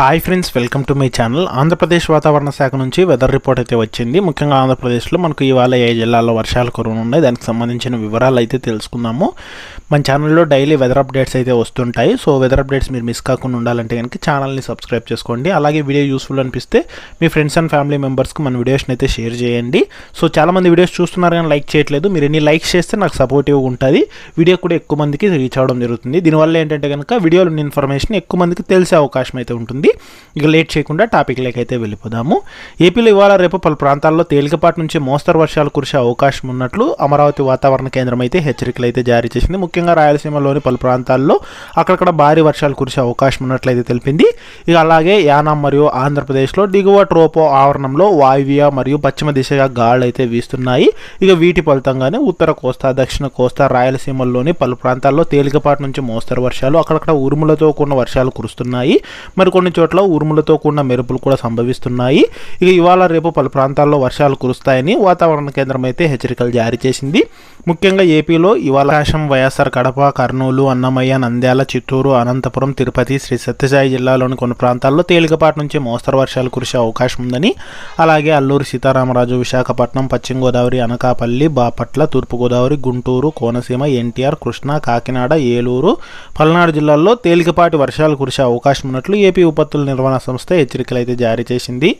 Hi friends welcome to my channel Andhra Pradesh వాతావరణ శాఖ నుంచి వెదర్ రిపోర్ట్ అయితే వచ్చింది. ముఖ్యంగా ఆంధ్రప్రదేశ్లో మనకు ఇవాళ ఏ జిల్లాలో వర్షాలు కురవనున్నాయి దానికి సంబంధించిన వివరాలు అయితే తెలుసుకుందాము. మన ఛానల్లో డైలీ వెదర్ అప్డేట్స్ అయితే వస్తుంటాయి. సో వెదర్ అప్డేట్స్ మీరు మిస్ కాకుండా ఉండాలంటే కనుక ఛానల్ని సబ్స్క్రైబ్ చేసుకోండి. అలాగే వీడియో యూస్ఫుల్ అనిపిస్తే మీ ఫ్రెండ్స్ అండ్ ఫ్యామిలీ మెంబర్స్కి మన వీడియోస్ని అయితే షేర్ చేయండి. సో చాలామంది వీడియోస్ చూస్తున్నారు కానీ లైక్ చేయట్లేదు. మీరు ఎన్ని లైక్స్ చేస్తే నాకు సపోర్టివ్గా ఉంటుంది. వీడియో కూడా ఎక్కువ మందికి రీచ్ అవ్వడం జరుగుతుంది. దీనివల్ల ఏంటంటే కనుక వీడియోలో ఉన్న ఇన్ఫర్మేషన్ ఎక్కువ మందికి తెలిసే అవకాశం అయితే ఉంటుంది. ఇక లేట్ చేయకుండా టాపిక్ అయితే వెళ్ళిపోదాము. ఏపీలో ఇవాళ రేపు పలు ప్రాంతాల్లో తేలికపాటి నుంచి మోస్తరు వర్షాలు కురిసే అవకాశం ఉన్నట్లు అమరావతి వాతావరణ కేంద్రం అయితే హెచ్చరికలు అయితే జారీ చేసింది. ముఖ్యంగా రాయలసీమలోని పలు ప్రాంతాల్లో అక్కడక్కడ భారీ వర్షాలు కురిసే అవకాశం ఉన్నట్లయితే తెలిపింది. ఇక అలాగే యానాం మరియు ఆంధ్రప్రదేశ్లో దిగువ ట్రోపో ఆవరణంలో వాయువ్య మరియు పశ్చిమ దిశగా గాళ్ళు అయితే వీస్తున్నాయి. ఇక వీటి ఫలితంగానే ఉత్తర కోస్తా దక్షిణ కోస్తా రాయలసీమల్లోని పలు ప్రాంతాల్లో తేలికపాటి నుంచి మోస్తరు వర్షాలు అక్కడక్కడ ఉరుములతో కూడిన వర్షాలు కురుస్తున్నాయి. మరికొన్ని చోట్ల ఉరుములతో కూడిన మెరుపులు కూడా సంభవిస్తున్నాయి. ఇక ఇవాళ రేపు పలు ప్రాంతాల్లో వర్షాలు కురుస్తాయని వాతావరణ కేంద్రం అయితే హెచ్చరికలు జారీ చేసింది. ముఖ్యంగా ఏపీలో ఇవాళ ఆకాశం వైఎస్ఆర్ కడప కర్నూలు అన్నమయ్య నంద్యాల చిత్తూరు అనంతపురం తిరుపతి శ్రీ సత్యసాయి జిల్లాలోని కొన్ని ప్రాంతాల్లో తేలికపాటి నుంచి మోస్తరు వర్షాలు కురిసే అవకాశం ఉందని అలాగే అల్లూరు సీతారామరాజు విశాఖపట్నం పశ్చిమ గోదావరి అనకాపల్లి బాపట్ల తూర్పుగోదావరి గుంటూరు కోనసీమ ఎన్టీఆర్ కృష్ణా కాకినాడ ఏలూరు పల్నాడు జిల్లాల్లో తేలికపాటి వర్షాలు కురిసే అవకాశం ఉన్నట్లు ఏపీ విపత్తుల నిర్వహణ సంస్థ హెచ్చరికలు అయితే జారీ చేసింది.